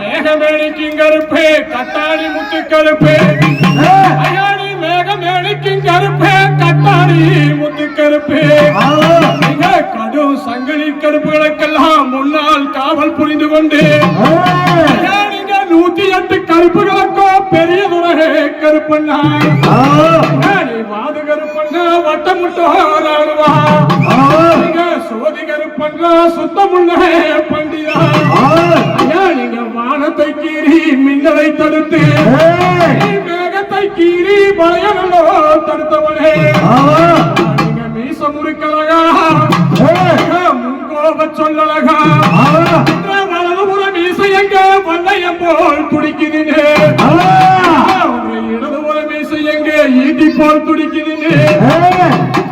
மேகமேனிக்கும் கருப்பே கத்தாடி முத்து கருப்பே அயாடி மேகமேனிக்கும் கருப்பே கத்தாடி முத்து கருப்பே கடும் சங்கிலி கருப்புகளுக்கெல்லாம் முன்னால் காவல் புரிந்து கொண்டு நூத்தி எட்டு கருப்புகளுக்கோ பெரிய துறை கருப்பண்ணா. வாது கருப்பண்ணா வட்டமுட்டோ ராணுவா நீங்க சோதி கருப்பண்ணா சுத்தமுள்ள கீறி மின்னலை தடுத்து. மேகத்தை கீறி மலையனோ தடுத்தவனே. மீச முறுக்கலகா முன்கோப சொல்லலகா வலதுபுற மீச எங்க? வண்டையம் போல் துடிக்குதுன்னு. இடதுபுற மீச எங்க? ஈட்டி போல் துடிக்குதுன்னு.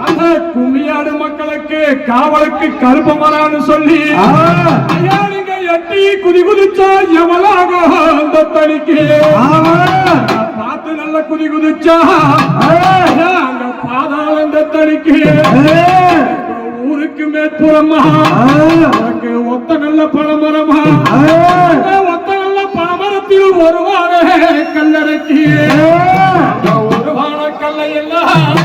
அந்த கும்மியாடு மக்களுக்கு காவலுக்கு கருப்பு மரான்னு சொல்லி எட்டி குதி குதிச்சா எவளாக அந்த தடிக்கு பார்த்து நல்ல குதி குதிச்சா ஐயா, அங்க பாதாள அந்த தடிக்கு ஊருக்கு மேற்புறமா உனக்கு ஒத்த நல்ல பழமரமா ஒத்த நல்ல பழமரத்தில் ஒரு வார கல்லறைக்கு. அந்த ஒரு கல்லை எல்லாம்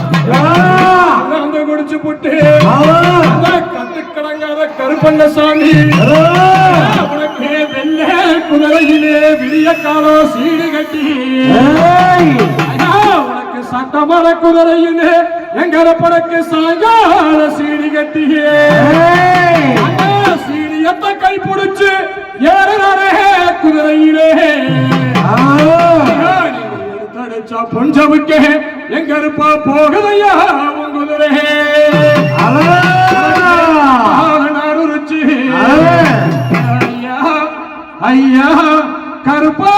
குடிச்சு புட்டு அந்த கத்துக்கடங்காத கருப்பண்ண சாமி விடிய காலம் சீடு கட்டி. உனக்கு சட்டமர குதிரையிலே எங்கட படக்கு சாயங்கால சீடி கட்டியே சீடியத்தை கை பிடிச்சு ஏறாரே குதிரையிலே. தடைச்சா பொஞ்சவுக்கே எங்க இருப்பா போகுதையா உன் குதிரை கருப்பா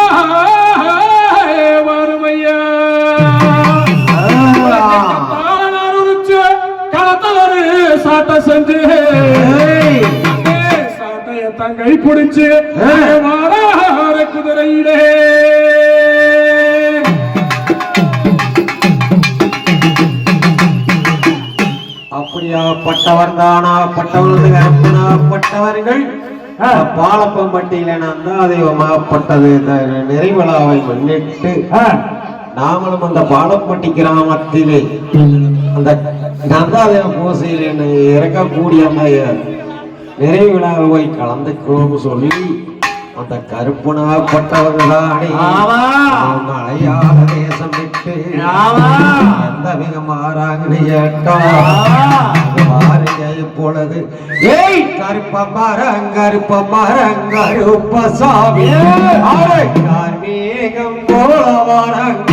வறுமையா? களத்தலரு சாட்ட செஞ்சு. சாட்டைய தங்கை பிடிச்சு வாரார குதிரையிலே. அப்படியா பட்டவர் தானா பட்டவரது கருப்பனா பட்டவர்கள் பாலப்பம்பட்டியில நந்தாதேவமாகப்பட்டது இந்த நிறைவிழாவை முன்னிட்டு நாமளும் அந்த பாலப்பட்டி கிராமத்திலே அந்த நந்தாதேவ பூசையில் இறக்கக்கூடிய அந்த நிறைவு கலந்துக்கிறோம்னு சொல்லி அந்த ஆமா. மலையாள தேசம் விட்டு. எந்த விதமாறாங்கன்னு கேட்டோம் பாருங்க இப்பொழுது ஏய் கருப்ப மரம் கருப்ப மரம் கருப்ப சாமி. கார்மீகம் போல மரம்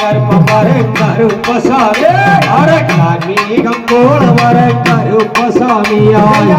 கருப்ப மரம் கருப்ப சாமி. அரை கார்மீகம் போல வர கருப்ப சாமியாய்